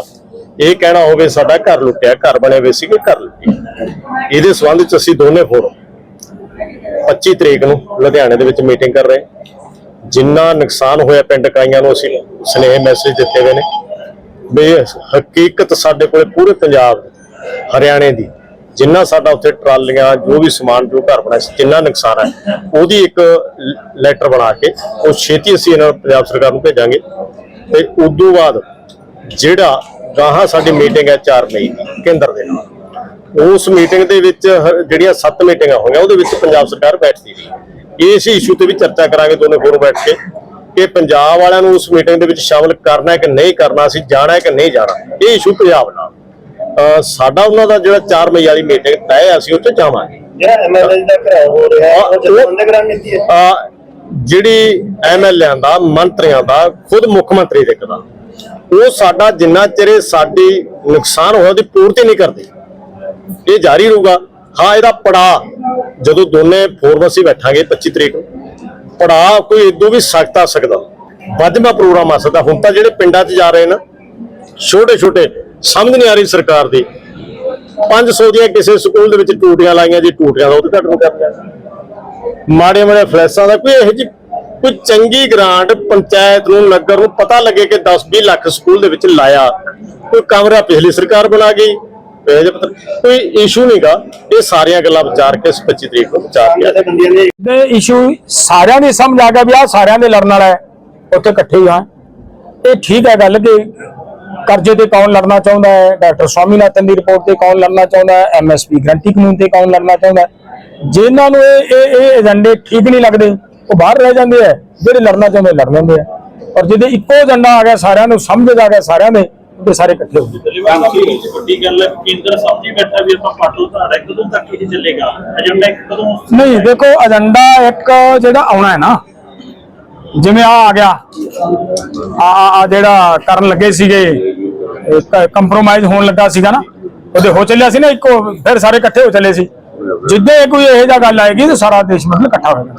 ਇਹ ਕਹਿਣਾ ਹੋਵੇ ਸਾਡਾ ਘਰ ਲੁੱਟਿਆ, ਘਰ ਬਣੇ ਹੋਏ ਸੀਗੇ, ਘਰ ਲੁੱਟਿਆ ਇਹਦੇ ਸੰਬੰਧ 'ਚ ਅਸੀਂ ਦੋਨੇ ਫੋਰਮ 25 ਤਰੀਕ ਨੂੰ ਲੁਧਿਆਣੇ ਦੇ ਵਿੱਚ ਮੀਟਿੰਗ ਕਰ ਰਹੇ ਜਿੰਨਾ ਨੁਕਸਾਨ ਹੋਇਆ ਪਿੰਡ ਕਾਈਆਂ ਨੂੰ ਅਸੀਂ ਸਨੇਹ ਮੈਸੇਜ ਦਿੱਤੇ ਹੋਏ ਨੇ। ਵੀ ਹਕੀਕਤ ਸਾਡੇ ਕੋਲੇ ਪੂਰੇ ਪੰਜਾਬ, ਹਰਿਆਣੇ ਦੀ। ਜਿੰਨਾ ਸਾਡਾ ਉੱਥੇ ਟਰਾਲੀਆਂ, ਜੋ ਵੀ ਸਮਾਨ, ਜੋ ਘਰ ਬਣਾਇਆ ਸੀ, ਜਿੰਨਾ ਨੁਕਸਾਨ ਹੈ, ਉਹਦੀ ਇੱਕ ਲੈਟਰ ਬਣਾ ਕੇ ਉਹ ਛੇਤੀ ਅਸੀਂ ਇਹਨਾਂ ਨੂੰ ਪੰਜਾਬ ਸਰਕਾਰ ਨੂੰ ਭੇਜਾਂਗੇ। ਤੇ ਉਦੋਂ ਬਾਅਦ ਜਿਹੜਾ ਗਾਹਾਂ ਸਾਡੀ ਮੀਟਿੰਗ ਹੈ 4 ਮਈ ਦੀ, ਕੇਂਦਰ ਦੇ ਨਾਲ, ਉਸ ਮੀਟਿੰਗ ਦੇ ਵਿੱਚ ਜਿਹੜੀਆਂ 7 ਮੀਟਿੰਗਾਂ ਹੋਈਆਂ, ਉਹਦੇ ਵਿੱਚ ਪੰਜਾਬ ਸਰਕਾਰ ਬੈਠਦੀ ਰਹੀ ਇਸ ਇਸ਼ੂ ਤੇ ਵੀ ਚਰਚਾ ਕਰਾਂਗੇ ਦੋਨੇ ਫੋਰਮ ਬੈਠ ਕੇ ਕਿ ਪੰਜਾਬ ਵਾਲਿਆਂ ਨੂੰ ਉਸ ਮੀਟਿੰਗ ਦੇ ਵਿੱਚ ਸ਼ਾਮਲ ਕਰਨਾ ਹੈ ਕਿ ਨਹੀਂ ਕਰਨਾ ਸੀ ਜਾਣਾ ਹੈ ਕਿ ਨਹੀਂ ਜਾਣਾ, ਇਹ ਇਸ਼ੂ ਪੰਜਾਬ ਨਾਲ। ਸਾਡਾ ਉਹਨਾਂ ਦਾ ਜਿਹੜਾ 4 ਮਈ ਵਾਲੀ ਮੀਟਿੰਗ ਤੈਅ ਅਸੀਂ ਉੱਥੇ ਜਾਵਾਂਗੇ। ਜਿਹੜਾ ਐਮਐਲਏ ਦਾ ਘਰਾਓ ਹੋ ਰਿਹਾ ਹੈ, ਉਹ ਉਹ- ਜਥੇਬੰਦੀ ਰਣਨੀਤੀ ਹੈ? ਅਹ ਜਿਹੜੀ ਐਮਐਲਏਆਂ ਦਾ ਮੰਤਰੀਆਂ ਦਾ ਖੁਦ ਮੁੱਖ ਮੰਤਰੀ ਦੇ ਦਾ। ਉਹ ਸਾਡਾ ਜਿੰਨਾ ਚਿਰ ਸਾਡੀ ਨੁਕਸਾਨ ਹੋਇਆ ਉਹਦੀ ਪੂਰਤੀ ਨਹੀਂ ਕਰਦੇ। ਇਹ ਜਾਰੀ ਰਹੂਗਾ। ਹਾਂ ਇਹਦਾ ਪੜਾ ਜਦੋਂ ਦੋਨੇ ਫੋਰਮ ਅਸੀਂ ਬੈਠਾਂਗੇ 25 ਤਰੀਕ ਨੂੰ ਪੜਾ ਕੋਈ ਇਦੋਂ ਵੀ ਸਖਤ ਆ ਸਕਦਾ। ਵੱਧਵਾ ਪ੍ਰੋਗਰਾਮ ਆ ਸਕਦਾ। ਹੁਣ ਤਾਂ ਜਿਹੜੇ ਪਿੰਡਾਂ 'ਚ ਜਾ ਰਹੇ ਨੇ ਛੋਟੇ ਛੋਟੇ ਸਮਝ ਨਹੀਂ ਆ ਰਹੀ ਸਰਕਾਰ ਦੀ। 500 ਦੀਆਂ ਕਿਸੇ ਸਕੂਲ ਦੇ ਵਿੱਚ ਟੂਟੀਆਂ ਲਾਈਆਂ ਜੀ, ਟੂਟੀਆਂ ਦਾ ਉਦਘਾਟਨ ਕਰ ਲਿਆ ਮਾੜੇ ਮਾੜੇ ਫਲੈਸਾਂ ਦਾ ਕੋਈ ਇਹੋ ਜਿਹੀ ਕੋਈ ਚੰਗੀ ਗ੍ਰਾਂਟ ਪੰਚਾਇਤ ਨੂੰ, ਨਗਰ ਨੂੰ ਪਤਾ ਲੱਗੇ ਕਿ 10-20 ਲੱਖ ਸਕੂਲ ਦੇ ਵਿੱਚ ਲਾਇਆ। ਕੋਈ ਕਮਰਾ ਪਿਛਲੀ ਸਰਕਾਰ ਬਣਾ ਗਈ ਇਹ ਜਿਹਾ ਕੋਈ ਇਸ਼ੂ ਨਹੀਂਗਾ ਇਹ ਸਾਰੀਆਂ ਗੱਲਾਂ ਵਿਚਾਰ ਕੇ 25 ਤਰੀਕ ਨੂੰ ਵਿਚਾਰ ਕੇ ਦੇ ਇਸ਼ੂ ਸਾਰਿਆਂ ਦੀ ਸਮਝ ਆ ਗਿਆ ਵੀ ਆਹ ਸਾਰਿਆਂ ਦੇ ਲੜਨ ਵਾਲਾ ਹੈ। ਉੱਥੇ ਇਕੱਠੇ ਹੀ ਆ। ਇਹ ਠੀਕ ਹੈ ਗੱਲ ਕਿ ਕਰਜ਼ੇ ਤੇ ਕੌਣ ਲੜਨਾ ਚਾਹੁੰਦਾ ਹੈ? ਡਾਕਟਰ ਸਵਾਮੀਨਾਥਨ ਦੀ ਰਿਪੋਰਟ ਤੇ ਕੌਣ ਲੜਨਾ ਚਾਹੁੰਦਾ ਹੈ? ਐਮਐਸਪੀ ਗਰੰਟੀ ਕਾਨੂੰਨ ਤੇ ਕੌਣ ਲੜਨਾ ਚਾਹੁੰਦਾ ਜਿਨ੍ਹਾਂ ਨੂੰ ਇਹ ਇਹ ਇਹ ਏਜੰਡੇ ਠੀਕ ਨਹੀਂ ਲੱਗਦੇ ਉਹ ਬਾਹਰ ਰਹਿ ਜਾਂਦੇ ਆ ਜਿਹੜੇ ਲੜਨਾ ਚਾਹੁੰਦੇ ਲੜ ਲੈਂਦੇ ਆ ਔਰ ਜਿਹਦੇ ਇੱਕੋ ਏਜੰਡਾ ਆ ਗਿਆ ਸਾਰਿਆਂ ਨੂੰ ਸਮਝ ਆ ਗਿਆ ਸਾਰਿਆਂ ਦੇ ਤੇ ਸਾਰੇ ਇਕੱਠੇ ਹੋ ਗਏ। ਦਲੀਵਾਲ ਸਾਹਿਬ ਇਹ ਵੱਡੀ ਗੱਲ ਹੈ ਕੇਂਦਰ ਸਮਝੀ ਬੈਠਾ ਵੀ ਆਪਾਂ ਪਾਟੋ ਧਾਰਾ ਕਦੋਂ ਤੱਕ ਇਹ ਚੱਲੇਗਾ? ਏਜੰਡਾ ਇੱਕ ਕਦੋਂ ਨਹੀਂ ਦੇਖੋ ਏਜੰਡਾ ਇੱਕ ਜਿਹੜਾ ਆਉਣਾ ਹੈ ਨਾ ਜਿਵੇਂ ਆ ਆ ਗਿਆ ਆ ਆ ਜਿਹੜਾ ਕਰਨ ਲੱਗੇ ਸੀਗੇ ਕੰਪਰੋਮਾਈਜ਼ ਹੋਣ ਲੱਗਾ ਸੀਗਾ ਨਾ, ਉਹਦੇ ਹੋ ਚੱਲਿਆ ਸੀ ਨਾ, ਇੱਕੋ, ਫਿਰ ਸਾਰੇ ਇਕੱਠੇ ਹੋ ਚੱਲੇ ਸੀ। ਜਿੱਦੇ ਕੋਈ ਇਹੋ ਜਿਹਾ ਗੱਲ ਆਏਗੀ ਤਾਂ ਸਾਰਾ ਦੇਸ਼ ਮਤਲਬ ਇਕੱਠਾ ਹੋਏਗਾ